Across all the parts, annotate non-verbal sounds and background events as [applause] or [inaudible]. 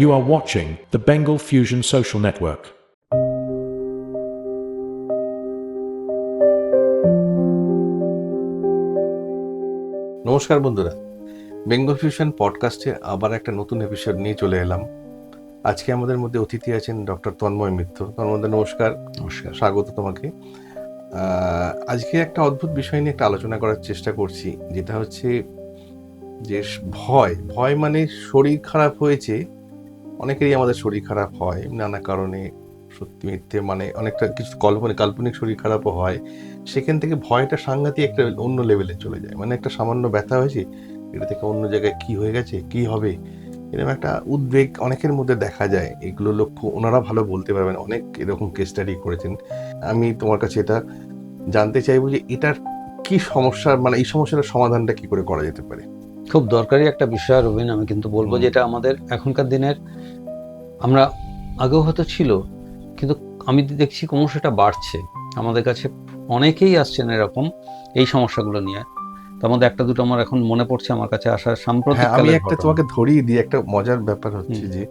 You are watching the Bengal Fusion Social Network. নমস্কার বন্ধুরা। Bengal fusion পডকাস্টে আবার একটা নতুন এপিসোড নিয়ে চলে এলাম। আজকে আমাদের মধ্যে অতিথি আছেন ডক্টর তন্ময় মিত্র। তন্ময় নমস্কার। নমস্কার। স্বাগত তোমাকে। আজকে একটা অদ্ভুত বিষয় নিয়ে একটা আলোচনা করার চেষ্টা করছি যেটা হচ্ছে যে ভয়। ভয় মানে শরীর খারাপ হয়েছে অনেকেরই আমাদের শরীর খারাপ হয়, নানা কারণে সত্যি মিথ্যে মানে অনেকটা কিছু কল্পনা কাল্পনিক শরীর খারাপও হয়। সেখান থেকে ভয়টা সাংঘাতিক একটা অন্য লেভেলে চলে যায়। মানে একটা সামান্য ব্যথা হয়েছে, এটা থেকে অন্য জায়গায় কি হয়ে গেছে, কি হবে? এরকম একটা উদ্বেগ অনেকের মধ্যে দেখা যায়। এগুলো লক্ষ্য ওনারা ভালো বলতে পারবেন। অনেক এরকম কেস স্টাডি করেছেন। আমি তোমার কাছে এটা জানতে চাইব যে এটার কি সমস্যা মানে এই সমস্যাটার সমাধানটা কি করে করা যেতে পারে? খুব দরকারি একটা বিষয় রবিন আমি কিন্তু বলব। যেটা আমাদের এখনকার দিনের আমরা আগেও হয়তো ছিল কিন্তু আমি দেখছি ক্রমশ এটা বাড়ছে। আমাদের কাছে অনেকেই আসছেন এরকম এই সমস্যাগুলো নিয়ে। তার মধ্যে একটা দুটো আমার এখন মনে পড়ছে আমার কাছে আসার সাম্প্রতিক হ্যাঁ আমি একটা তোমাকে ধরিয়ে দিই একটা মজার ব্যাপার হচ্ছে যে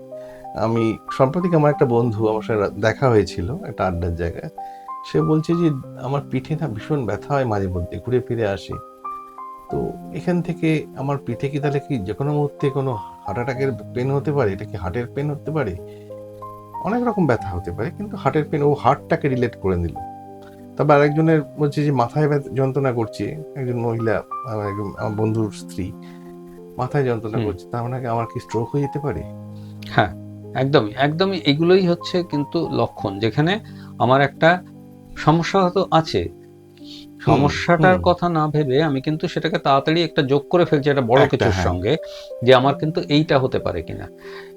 আমি সাম্প্রতিক আমার একটা বন্ধু আমার সাথে দেখা হয়েছিল একটা আড্ডার জায়গায়। সে বলছে যে আমার পিঠে না ভীষণ ব্যথা হয় মাঝে মধ্যে ঘুরে ফিরে আসে। তো এখান থেকে আমার পিঠে কি তাহলে কি যে কোনো মুহূর্তে কোনো হার্ট অ্যাটাকের পেন হতে পারে? এটা কি হার্টের পেন হতে পারে? অনেক রকম ব্যথা হতে পারে কিন্তু হার্টের পেন ও হার্টটাকে রিলেট করে নিল। তবে আরেকজনের বলছে যে মাথায় যন্ত্রণা করছে একজন মহিলা আমার বন্ধুর স্ত্রী মাথায় যন্ত্রণা করছে তার মানে আমার কি স্ট্রোক হয়ে যেতে পারে? হ্যাঁ একদমই একদমই এগুলোই হচ্ছে কিন্তু লক্ষণ যেখানে আমার একটা সমস্যা হয়তো আছে সমস্যাটার কথা না ভেবে আমি কিন্তু সেটাকে তাড়াতাড়ি একটা যোগ করে ফেলছি একটা বড় কিছুর হ্যাঁ। সঙ্গে যে আমার কিন্তু এইটা হতে পারে কিনা।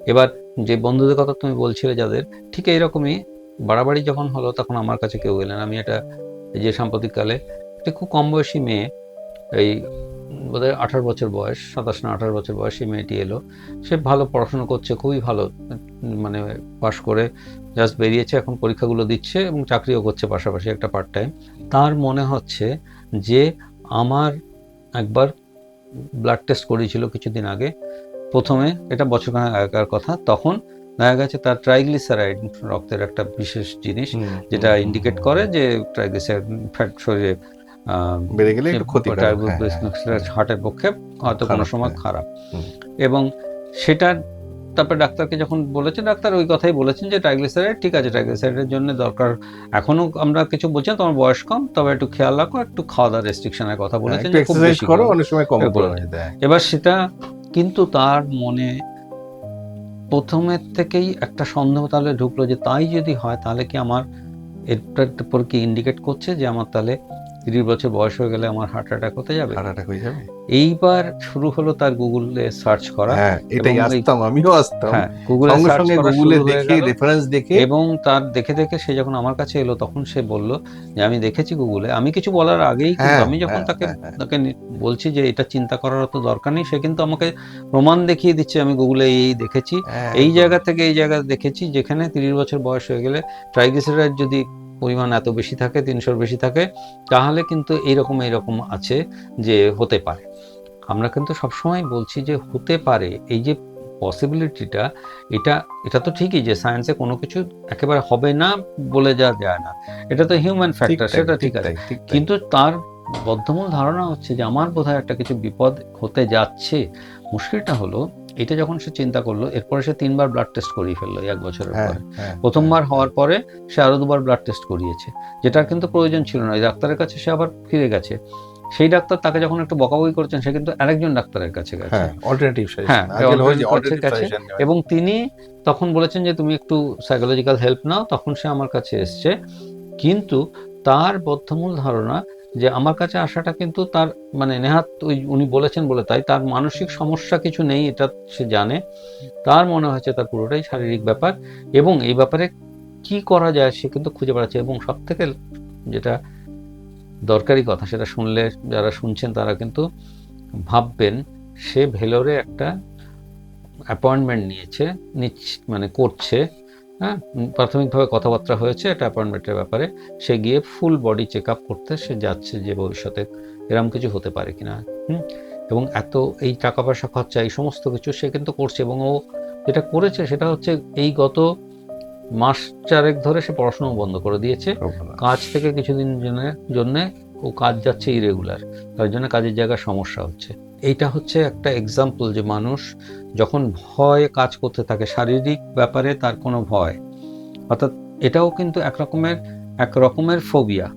এবার যে বন্ধুদের কথা তুমি বলছিলে যাদের ঠিক এইরকমই বাড়াবাড়ি যখন হলো তখন আমার কাছে কেউ গেলেন আমি এটা এই যে সাম্প্রতিককালে একটা খুব কম বয়সী মেয়ে এই বোধহয় আঠারো বছর বয়স সাতাশ না আঠারো বছর বয়সী মেয়েটি এলো। সে ভালো পড়াশোনা করছে খুবই ভালো মানে পাশ করে জাস্ট বেরিয়েছে এখন পরীক্ষাগুলো দিচ্ছে এবং চাকরিও করছে পাশাপাশি একটা পার্ট টাইম তার মনে হচ্ছে যে আমার একবার ব্লাড টেস্ট করিয়েছিল কিছুদিন আগে। প্রথমে এটা বছরখানেক আগেকার কথা তখন দেখা গেছে তার ট্রাইগ্লিসারাইড রক্তের একটা বিশেষ জিনিস যেটা ইন্ডিকেট করে যে ট্রাইগ্লিসারাইড ফ্যাট শরীরে বেড়ে গেলে একটু ক্ষতি হার্টের পক্ষে হয়তো কোনো সময় হ্যাঁ। খারাপ। এবং সেটা তারপরে ডাক্তারকে যখন বলেছে ডাক্তার ওই কথাই বলেছেন যে ট্রাইগ্লিসারাইড ঠিক আছে ট্রাইগ্লিসারাইডের জন্য দরকার। এখনও আমরা কিছু বলছি না, তোমার বয়স কম তবে একটু খেয়াল রাখো একটু খাওয়া দাওয়া রেস্ট্রিকশনের কথা বলেছেন করো। অনেক সময় কম এবার সেটা কিন্তু তার মনে প্রথমের থেকেই একটা সন্দেহ তাহলে ঢুকলো যে তাই যদি হয় তাহলে কি আমার এটার উপর কি ইন্ডিকেট করছে যে আমার তাহলে তিরিশ বছর বয়স হয়ে গেলে আমার হার্ট অ্যাটাক হতে যাবে? হার্ট অ্যাটাক হয়ে যাবে। এইবার শুরু হলো তার গুগলে সার্চ করা। হ্যাঁ এটাই আসতাম আমিও আসতাম। হ্যাঁ গুগলে সঙ্গে সার্চ করা গুগলে দেখে রেফারেন্স দেখে। এবং তার দেখে দেখে সে যখন আমার কাছে এলো তখন সে বলল যে আমি দেখেছি গুগলে আমি কিছু বলার আগেই হ্যাঁ, আমি যখন হ্যাঁ, তাকে হ্যাঁ, হ্যাঁ। তাকে বলছি যে এটা চিন্তা করার তো দরকার নেই। সে কিন্তু আমাকে প্রমাণ দেখিয়ে দিচ্ছে আমি গুগলে এই দেখেছি। হ্যাঁ, এই জায়গা থেকে এই জায়গা দেখেছি যেখানে তিরিশ বছর বয়স হয়ে গেলে ট্রাইগ্লিসারাইড যদি পরিমাণ এত বেশি থাকে তিনশোর বেশি থাকে তাহলে কিন্তু এইরকম এইরকম আছে যে হতে পারে। আমরা কিন্তু সবসময় বলছি যে হতে পারে এই যে পসিবিলিটিটা এটা এটা তো ঠিকই যে সায়েন্সে কোনো কিছু একেবারে হবে না বলে যা যায় না। এটা তো হিউম্যান ফ্যাক্টর সেটা ঠিক আছে। কিন্তু তার বদ্ধমূল ধারণা হচ্ছে যে আমার বোধহয় একটা কিছু বিপদ হতে যাচ্ছে। মুশকিলটা হলো এটা যখন সে চিন্তা করল এরপরে সে তিনবার ব্লাড টেস্ট করিয়ে ফেলল এক বছরের হ্যাঁ, পরে। হ্যাঁ, প্রথমবার হওয়ার পরে সে আরও দুবার ব্লাড টেস্ট করিয়েছে যেটার কিন্তু প্রয়োজন ছিল না। ডাক্তারের কাছে সে আবার ফিরে গেছে। সেই ডাক্তার তাকে যখন একটু বকাবকি করছেন সে কিন্তু আরেকজন ডাক্তারের কাছে গেছে। হ্যাঁ অল্টারনেটিভ হ্যাঁ, এবং তিনি তখন বলেছেন যে তুমি একটু সাইকোলজিক্যাল হেল্প নাও। তখন সে আমার কাছে এসছে। কিন্তু তার বদ্ধমূল ধারণা যে আমার কাছে আসাটা কিন্তু তার মানে নেহাত ওই উনি বলেছেন বলে তাই, তার মানসিক সমস্যা কিছু নেই, এটা সে জানে। তার মনে হচ্ছে তার পুরোটাই শারীরিক ব্যাপার এবং এই ব্যাপারে কি করা যায় সে কিন্তু খুঁজে বেড়াচ্ছে এবং সব থেকে যেটা দরকারি কথা সেটা শুনলে যারা শুনছেন তারা কিন্তু ভাববেন, সে ভেলোরে একটা অ্যাপয়েন্টমেন্ট নিয়েছে নিচ্ছ- মানে করছে হ্যাঁ প্রাথমিকভাবে কথাবার্তা হয়েছে এটা অ্যাপয়েন্টমেন্টের ব্যাপারে। সে গিয়ে ফুল বডি চেক আপ করতে সে যাচ্ছে যে ভবিষ্যতে এরম কিছু হতে পারে কিনা হুম? এবং এত এই টাকা পয়সা খরচা এই সমস্ত কিছু সে কিন্তু করছে এবং ও যেটা করেছে সেটা হচ্ছে এই গত মাস চারেক ধরে সে পড়াশোনাও বন্ধ করে দিয়েছে। কাজ থেকে কিছুদিন জন্য ও কাজ যাচ্ছে ইরেগুলার তার জন্য কাজের জায়গায় সমস্যা হচ্ছে। এইটা হচ্ছে একটা এক্সাম্পল যে মানুষ যখন ভয় কাজ করতে থাকে শারীরিক ব্যাপারে তার কোনো ভয়। অর্থাৎ এটাও কিন্তু এক রকমের এক রকমের ফোবিয়া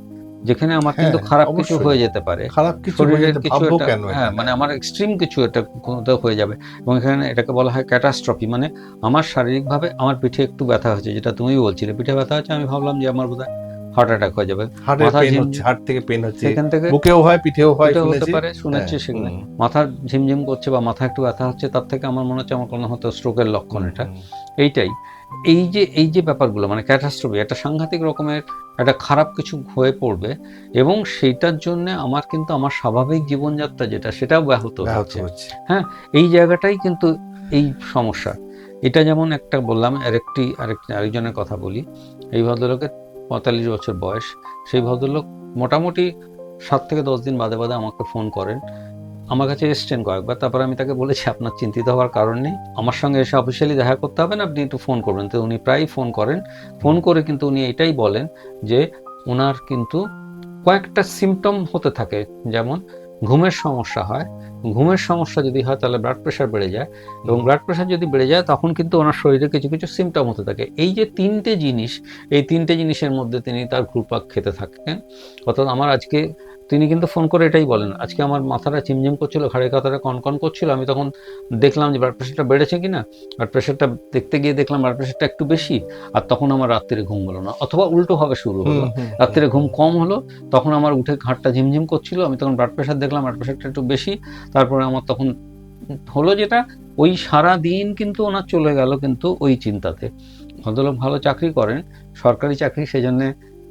যেখানে আমার কিন্তু হ্যাঁ, খারাপ কিছু হয়ে যেতে পারে। খারাপ কিছু হয়ে শরীরের কিছু হ্যাঁ মানে আমার এক্সট্রিম কিছু একটা কোথাও হয়ে যাবে। এবং এখানে এটাকে বলা হয় ক্যাটাস্ট্রফি মানে আমার শারীরিকভাবে আমার পিঠে একটু ব্যথা হয়েছে যেটা তুমি বলছিলে। পিঠে ব্যথা হচ্ছে আমি ভাবলাম যে আমার বোধহয় হার্ট অ্যাটাক হয়ে যাবে। হার্টের মাথা পেন হচ্ছে হার্ট থেকে পেন হচ্ছে। সেখান থেকে বুকেও হয় পিঠেও হয় হতে পারে শুনেছি হ্যাঁ, সেখানে মাথা ঝিমঝিম করছে বা মাথা একটু ব্যথা হচ্ছে তার থেকে আমার মনে হচ্ছে আমার কোনো হয়তো স্ট্রোকের লক্ষণ এটা। এইটাই। এই যে এই যে ব্যাপারগুলো মানে ক্যাটাস্ট্রফি একটা সাংঘাতিক রকমের একটা খারাপ কিছু হয়ে পড়বে এবং সেইটার জন্য আমার কিন্তু আমার স্বাভাবিক জীবনযাত্রা যেটা সেটাও ব্যাহত হচ্ছে। হচ্ছে। এই জায়গাটাই কিন্তু এই সমস্যা। এটা যেমন একটা বললাম আরেকটি আরেকটি আরেকজনের কথা বলি। এই ভদ্রলোকের পঁয়তাল্লিশ বছর বয়স। সেই ভদ্রলোক মোটামুটি সাত থেকে দশ দিন বাদে বাদে আমাকে ফোন করেন। আমার কাছে এসছেন কয়েকবার। তারপর আমি তাকে বলেছি, আপনার চিন্তিত হওয়ার কারণ নেই। আমার সঙ্গে এসে অফিসিয়ালি দেখা করতে হবে না। আপনি একটু ফোন করবেন। তো উনি প্রায়ই ফোন করেন। ফোন করে কিন্তু উনি এটাই বলেন যে ওনার কিন্তু কয়েকটা সিমটম হতে থাকে। যেমন, ঘুমের সমস্যা হয় ঘুমের সমস্যা যদি হয় তাহলে ব্লাড প্রেশার বেড়ে যায় এবং ব্লাড প্রেশার যদি বেড়ে যায় তখন কিন্তু ওনার শরীরে কিছু কিছু সিমটম হতে থাকে। এই যে তিনটে জিনিস এই তিনটে জিনিসের মধ্যে তিনি তার ঘুরপাক খেতে থাকেন। অর্থাৎ আমার আজকে তিনি কিন্তু ফোন করে এটাই বলেন আজকে আমার মাথাটা চিমঝিম করছিল ঘাড়ের কথাটা কনকন করছিল আমি তখন দেখলাম যে ব্লাড প্রেশারটা বেড়েছে কিনা। ব্লাড প্রেশারটা দেখতে গিয়ে দেখলাম ব্লাড প্রেশারটা একটু বেশি আর তখন আমার রাত্রিরে ঘুম হলো না। অথবা উল্টো হবে শুরু হলো। রাত্রে ঘুম কম হলো তখন আমার উঠে ঘাটটা ঝিমঝিম করছিল আমি তখন ব্লাড প্রেশার দেখলাম ব্লাড প্রেশারটা একটু বেশি তারপরে আমার তখন হলো যেটা, ওই সারা দিন কিন্তু ওনার চলে গেল কিন্তু ওই চিন্তাতে। ভদ্রলোক ভালো চাকরি করেন, সরকারি চাকরি সেজন্য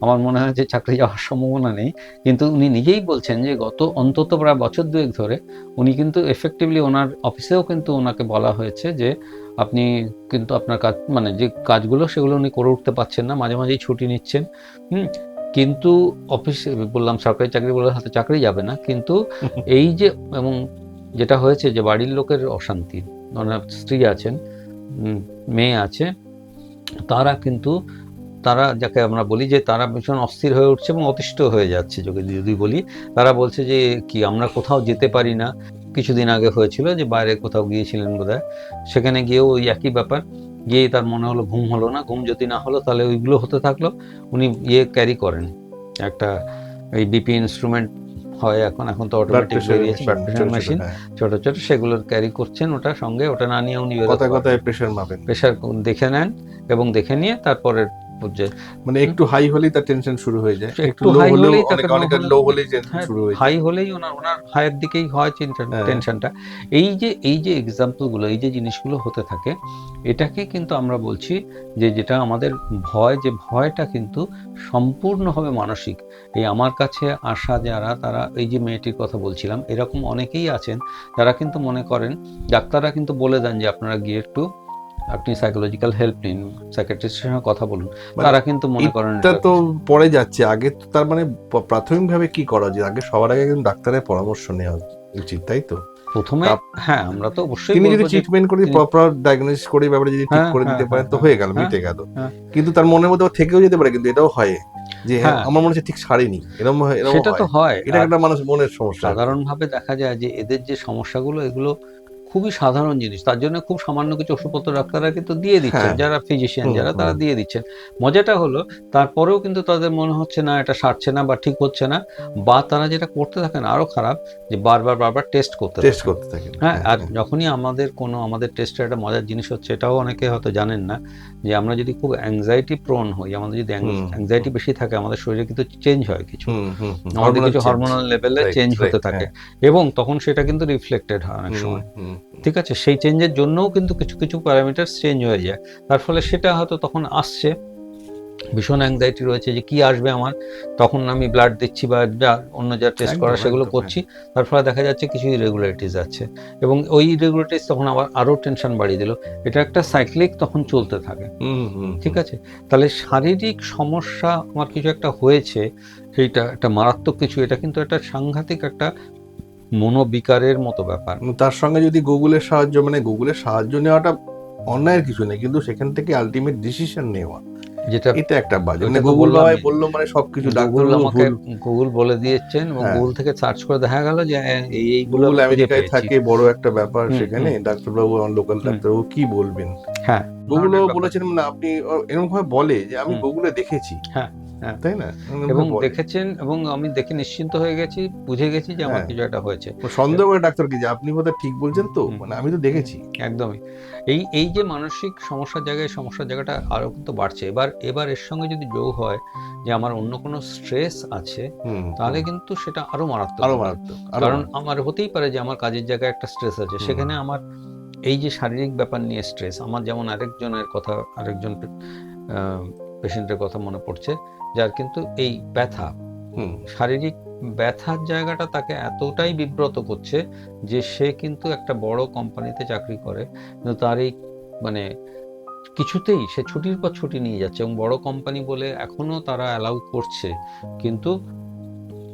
আমার মনে হয় যে চাকরি যাওয়ার সম্ভাবনা নেই, কিন্তু উনি নিজেই বলছেন যে গত অন্তত প্রায় বছর দুয়েক ধরে উনি কিন্তু এফেক্টিভলি ওনার অফিসেও কিন্তু ওনাকে বলা হয়েছে যে আপনি কিন্তু আপনার কাজ মানে যে কাজগুলো সেগুলো উনি করে উঠতে পারছেন না, মাঝে মাঝেই ছুটি নিচ্ছেন। হুম? কিন্তু অফিসে বললাম সরকারি চাকরি বলে হাতে চাকরি যাবে না কিন্তু [laughs] এই যে এবং যেটা হয়েছে যে বাড়ির লোকের অশান্তি ওনার স্ত্রী আছেন মেয়ে আছে তারা কিন্তু তারা যাকে আমরা বলি যে তারা ভীষণ অস্থির হয়ে উঠছে এবং অতিষ্ঠ হয়ে যাচ্ছে যদি যদি বলি তারা বলছে যে কি আমরা কোথাও যেতে পারি না। কিছুদিন আগে হয়েছিল যে বাইরে কোথাও গিয়েছিলেন বোধহয় সেখানে গিয়েও ওই একই ব্যাপার। গিয়ে তার মনে হলো ঘুম হলো না ঘুম যদি না হলো তাহলে ওইগুলো হতে থাকল। উনি ইয়ে ক্যারি করেন। একটা এই বিপি ইনস্ট্রুমেন্ট হয় এখন এখন তো অটোমেটিক মেশিন ছোটো ছোট সেগুলোর ক্যারি করছেন ওটা সঙ্গে ওটা না নিয়ে উনি কথায় প্রেশার মাপেন। প্রেশার দেখে নেন এবং দেখে নিয়ে তারপরের মানে একটু হাই হলেই তার টেনশন শুরু হয়ে যায় একটু হলেই অনেক লো হলেই হ্যাঁ, শুরু হয়ে যায়। হাই হলেই ওনার ওনার হাইয়ের দিকেই হয় হ্যাঁ। টেনশনটা এই যে এই যে এক্সাম্পলগুলো এই যে জিনিসগুলো হতে থাকে এটাকে কিন্তু আমরা বলছি যে যেটা আমাদের ভয় যে ভয়টা কিন্তু সম্পূর্ণভাবে মানসিক। এই আমার কাছে আসা যারা তারা এই যে মেয়েটির কথা বলছিলাম এরকম অনেকেই আছেন যারা কিন্তু মনে করেন ডাক্তাররা কিন্তু বলে দেন যে আপনারা গিয়ে একটু আপনি সাইকোলজিক্যাল হেল্প নিন সাইকেট্রিস্টের সঙ্গে কথা বলুন মানে তারা কিন্তু মনে করেন এটা তো পরে যাচ্ছে। আগে তো তার মানে প্রাথমিকভাবে কি করা উচিত? আগে সবার আগে কিন্তু ডাক্তারের পরামর্শ নেওয়া উচিত তাই তো? প্রথমে হ্যাঁ আমরা তো অবশ্যই তিনি যদি ট্রিটমেন্ট করে প্রপার ডায়াগনোসিস করে ব্যাপারে যদি ঠিক হ্যাঁ, করে হ্যাঁ, দিতে পারেন তো হ্যাঁ, হয়ে গেল হ্যাঁ, মিটে গেল। হ্যাঁ। কিন্তু তার মনের মধ্যে থেকেও যেতে পারে কিন্তু এটাও হয় যে হ্যাঁ, হ্যাঁ। আমার মনে হচ্ছে ঠিক সারেনি এরকম হয়- সেটা তো হয়। হয়। এটা একটা মানুষ মনের সমস্যা। সাধারণভাবে দেখা যায় যে এদের যে সমস্যাগুলো এগুলো খুবই সাধারণ জিনিস। তার জন্য খুব সামান্য কিছু ওষুধপত্র ডাক্তাররা কিন্তু দিয়ে দিচ্ছেন হ্যাঁ। যারা ফিজিশিয়ান যারা তারা দিয়ে দিচ্ছেন। মজাটা হলো তারপরেও কিন্তু তাদের মনে হচ্ছে না এটা সারছে না বা ঠিক হচ্ছে না বা তারা যেটা করতে থাকেন আরও খারাপ যে বারবার বারবার টেস্ট করতে টেস্ট করতে থাকেন হ্যাঁ আর যখনই আমাদের কোনো আমাদের টেস্টের একটা মজার জিনিস হচ্ছে এটাও অনেকে হয়তো জানেন না যে আমরা যদি খুব অ্যাংজাইটি প্রোন হই আমাদের যদি। অ্যাংজাইটি বেশি থাকে আমাদের শরীরে কিন্তু চেঞ্জ হয় কিছু। আমাদের কিছু হরমোনাল লেভেলে চেঞ্জ হতে থাকে। হ্যাঁ। এবং তখন সেটা কিন্তু রিফ্লেক্টেড হয় অনেক সময়। ঠিক আছে? সেই চেঞ্জের জন্যও কিন্তু কিছু কিছু প্যারামিটার চেঞ্জ হয়ে যায়। তার ফলে সেটা হয়তো তখন আসছে। ভীষণ অ্যাংজাইটি রয়েছে যে কি আসবে আমার? তখন আমি ব্লাড দিচ্ছি বা যা অন্য যা টেস্ট করা সেগুলো করছি। তার ফলে দেখা যাচ্ছে কিছু ইরেগুলারিটিস আছে। এবং ওই ইরেগুলারিটিস তখন আবার আরও টেনশন বাড়িয়ে দিল। এটা একটা সাইক্লিক তখন চলতে থাকে। ঠিক আছে? তাহলে শারীরিক সমস্যা আমার কিছু একটা হয়েছে সেইটা একটা মারাত্মক কিছু এটা কিন্তু একটা সাংঘাতিক একটা মনোবিকারের মতো ব্যাপার তার সঙ্গে যদি গুগলের সাহায্য মানে গুগলের সাহায্য নেওয়াটা অন্যায়ের কিছু নেই কিন্তু সেখান থেকে আলটিমেট ডিসিশন নেওয়া যেটা এটা একটা বাজে মানে গুগল বাবাই বলল মানে সবকিছু ডাক্তার গুগল আমাকে গুগল বলে দিয়েছেন এবং হ্যাঁ। গুগল থেকে সার্চ করে দেখা গেল যে হ্যাঁ, এই গুগল আমি আমেরিকায় থাকে বড় একটা ব্যাপার সেখানে ডাক্তারবাবু লোকাল। ডাক্তারবাবু কি বলবেন হ্যাঁ গুগলও। বলেছেন না আপনি এরকম ভাবে বলে যে আমি। গুগলে দেখেছি হ্যাঁ। তাই না? এবং দেখেছেন এবং আমি দেখে নিশ্চিন্ত হয়ে গেছি বুঝে গেছি যে আমার হ্যাঁ। কিছু একটা হয়েছে। সন্দেহ করে ডাক্তারকে যে আপনি বোধহয় ঠিক বলছেন তো? মানে আমি তো দেখেছি। একদমই। এই এই যে মানসিক সমস্যার জায়গায় সমস্যার জায়গাটা আরও কিন্তু বাড়ছে। এবার এবার এর সঙ্গে যদি যোগ হয় যে আমার অন্য কোনো স্ট্রেস আছে তাহলে কিন্তু সেটা আরও মারাত্মক আরও মারাত্মক কারণ আমার হতেই পারে যে আমার কাজের জায়গায় একটা স্ট্রেস আছে। সেখানে আমার এই যে শারীরিক ব্যাপার নিয়ে স্ট্রেস আমার যেমন আরেকজনের কথা আরেকজন পেশেন্টের কথা মনে পড়ছে যার কিন্তু এই ব্যথা। শারীরিক ব্যথার জায়গাটা তাকে এতটাই বিব্রত করছে যে সে কিন্তু একটা বড় কোম্পানিতে চাকরি করে। কিন্তু তার এই মানে কিছুতেই সে ছুটির পর ছুটি নিয়ে যাচ্ছে এবং বড় কোম্পানি বলে এখনও তারা অ্যালাউ করছে। কিন্তু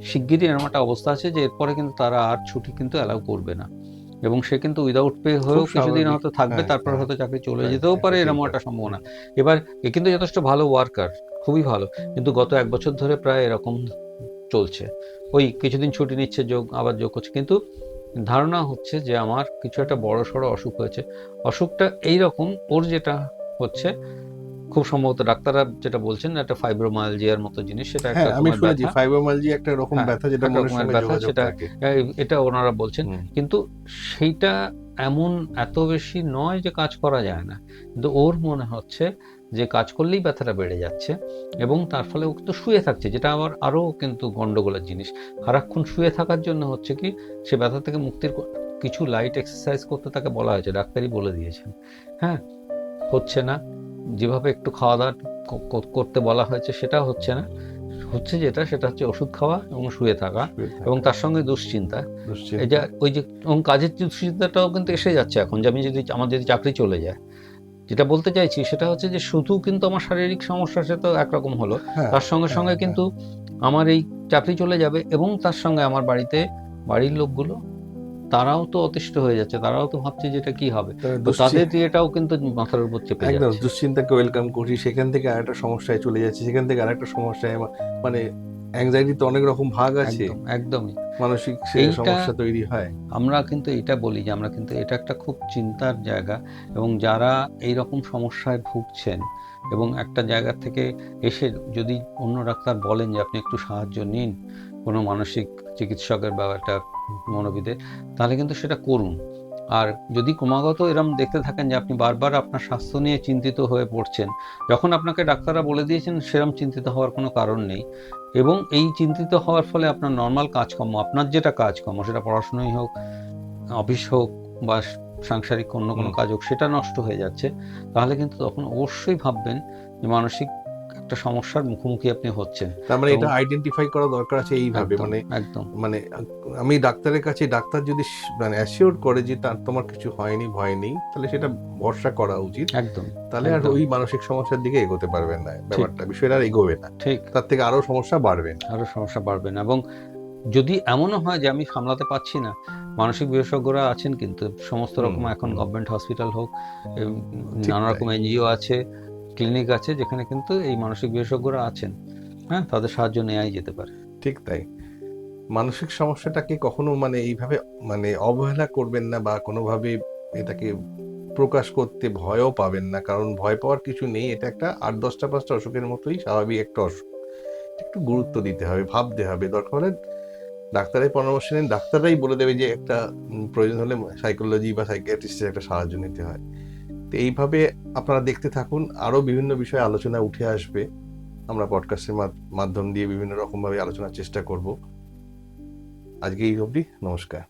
শিগগিরই এরকম একটা অবস্থা আছে যে এরপরে কিন্তু তারা আর ছুটি কিন্তু অ্যালাউ করবে না। এবং সে কিন্তু উইদাউট পে হয়েও কিছুদিন হয়তো থাকবে হ্যাঁ, তারপর হ্যাঁ। হয়তো চাকরি চলে হ্যাঁ, যেতেও পারে এরকম একটা সম্ভাবনা। এবার এ কিন্তু যথেষ্ট ভালো ওয়ার্কার খুবই ভালো। কিন্তু গত এক বছর ধরে প্রায় এরকম চলছে। ওই কিছুদিন ছুটি নিচ্ছে যোগ আবার যোগ করছে কিন্তু ধারণা হচ্ছে যে আমার কিছু একটা বড় সড়ো অসুখ হয়েছে। অসুখটা এই রকম ওর যেটা হচ্ছে খুব সম্ভবত ডাক্তাররা যেটা বলছেন একটা ফাইব্রোমায়ালজিয়ার মতো জিনিস সেটা একটা হ্যাঁ আমি শুনেছি ব্যথা। ফাইব্রোমালজি একটা রকম হ্যাঁ, ব্যথা যেটা মনের সঙ্গে ব্যথা, সেটা- এটা ওনারা বলছেন। কিন্তু সেইটা এমন এত বেশি নয় যে কাজ করা যায় না। কিন্তু ওর মনে হচ্ছে যে কাজ করলেই ব্যথাটা বেড়ে যাচ্ছে এবং তার ফলে ও কিন্তু শুয়ে থাকছে যেটা আবার আরও কিন্তু গন্ডগোলের জিনিস। সারাক্ষণ শুয়ে থাকার জন্য হচ্ছে কি সে ব্যথা থেকে মুক্তির কিছু লাইট এক্সারসাইজ করতে তাকে বলা হয়েছে ডাক্তারই বলে দিয়েছেন। হ্যাঁ হচ্ছে না। যেভাবে একটু খাওয়া দাওয়া করতে বলা হয়েছে সেটা হচ্ছে না। হচ্ছে যেটা সেটা হচ্ছে ওষুধ খাওয়া এবং শুয়ে থাকা। এবং তার সঙ্গে দুশ্চিন্তা। দুশ্চিন্তা। এই যে ওই যে এবং কাজের দুশ্চিন্তাটাও কিন্তু এসে যাচ্ছে এখন যে আমি যদি আমার যদি চাকরি চলে যায় যেটা বলতে চাইছি সেটা হচ্ছে যে শুধু কিন্তু আমার শারীরিক সমস্যা সে তো একরকম হলো হ্যাঁ, তার সঙ্গে হ্যাঁ, সঙ্গে হ্যাঁ। কিন্তু আমার এই চাকরি চলে যাবে এবং তার সঙ্গে আমার বাড়িতে বাড়ির লোকগুলো তারাও তো অতিষ্ঠ হয়ে যাচ্ছে তারাও তো ভাবছে যে এটা কি হবে তো তাদের এটাও কিন্তু মাথার উপর চেপে একদম দুশ্চিন্তাকে ওয়েলকাম করছি সেখান থেকে আরেকটা সমস্যায় চলে যাচ্ছে সেখান থেকে আরেকটা সমস্যায় মানে অ্যাংজাইটি তো অনেক রকম ভাগ আছে। একদমই। মানসিক সমস্যা তৈরি হয়। আমরা কিন্তু এটা বলি যে আমরা কিন্তু এটা একটা খুব চিন্তার জায়গা এবং যারা এই রকম সমস্যায় ভুগছেন এবং একটা জায়গা থেকে এসে যদি অন্য ডাক্তার বলেন যে আপনি একটু সাহায্য নিন কোনো মানসিক চিকিৎসকের বা একটা মনোবিদের তাহলে কিন্তু সেটা করুন। আর যদি ক্রমাগত এরম দেখতে থাকেন যে আপনি বারবার আপনার স্বাস্থ্য নিয়ে চিন্তিত হয়ে পড়ছেন যখন আপনাকে ডাক্তাররা বলে দিয়েছেন সেরম চিন্তিত হওয়ার কোনো কারণ নেই এবং এই চিন্তিত হওয়ার ফলে আপনার নর্মাল কাজকর্ম আপনার যেটা কাজকর্ম সেটা পড়াশুনোই হোক অফিস হোক বা সাংসারিক অন্য কোনো কাজ হোক সেটা নষ্ট হয়ে যাচ্ছে তাহলে কিন্তু তখন অবশ্যই ভাববেন যে মানসিক একটা সমস্যার মুখোমুখি আপনি হচ্ছেন। তার মানে এটা আইডেন্টিফাই করা দরকার আছে এইভাবে মানে একদম। মানে আমি ডাক্তারের কাছে ডাক্তার যদি মানে অ্যাসিওর করে যে তার তোমার কিছু হয়নি ভয় নেই তাহলে সেটা ভরসা করা উচিত। একদম তাহলে আর ওই মানসিক সমস্যার দিকে এগোতে পারবেন না ব্যাপারটা বিষয়টা আর এগোবে না। ঠিক। তার থেকে আরও সমস্যা বাড়বে। আরও সমস্যা বাড়বে না এবং যদি এমনও হয় যে আমি সামলাতে পারছি না মানসিক বিশেষজ্ঞরা আছেন কিন্তু সমস্ত রকম এখন গভর্নমেন্ট হসপিটাল হোক নানা রকম এনজিও আছে ক্লিনিক আছে যেখানে কিন্তু এই মানসিক বিশেষজ্ঞরা আছেন। হ্যাঁ তাদের সাহায্য নেওয়াই যেতে পারে। ঠিক তাই। মানসিক সমস্যাটাকে কখনো মানে এইভাবে মানে অবহেলা করবেন না বা কোনোভাবে এটাকে প্রকাশ করতে ভয়ও পাবেন না? কারণ ভয় পাওয়ার কিছু নেই, এটা একটা আট, দশটা, পাঁচটা অসুখের মতোই স্বাভাবিক একটা অসুখ। একটু গুরুত্ব দিতে হবে, ভাবতে হবে। দরকার হলে ডাক্তারের পরামর্শ নিন। ডাক্তাররাই বলে দেবে যে একটা প্রয়োজন হলে সাইকোলজি বা সাইকিয়াট্রিস্টের একটা সাহায্য নিতে হয়। তো এইভাবে আপনারা দেখতে থাকুন। আরও বিভিন্ন বিষয়ে আলোচনা উঠে আসবে। আমরা পডকাস্টের মাধ্যম দিয়ে বিভিন্ন রকমভাবে আলোচনার চেষ্টা করব। আজকে এই অবধি। নমস্কার।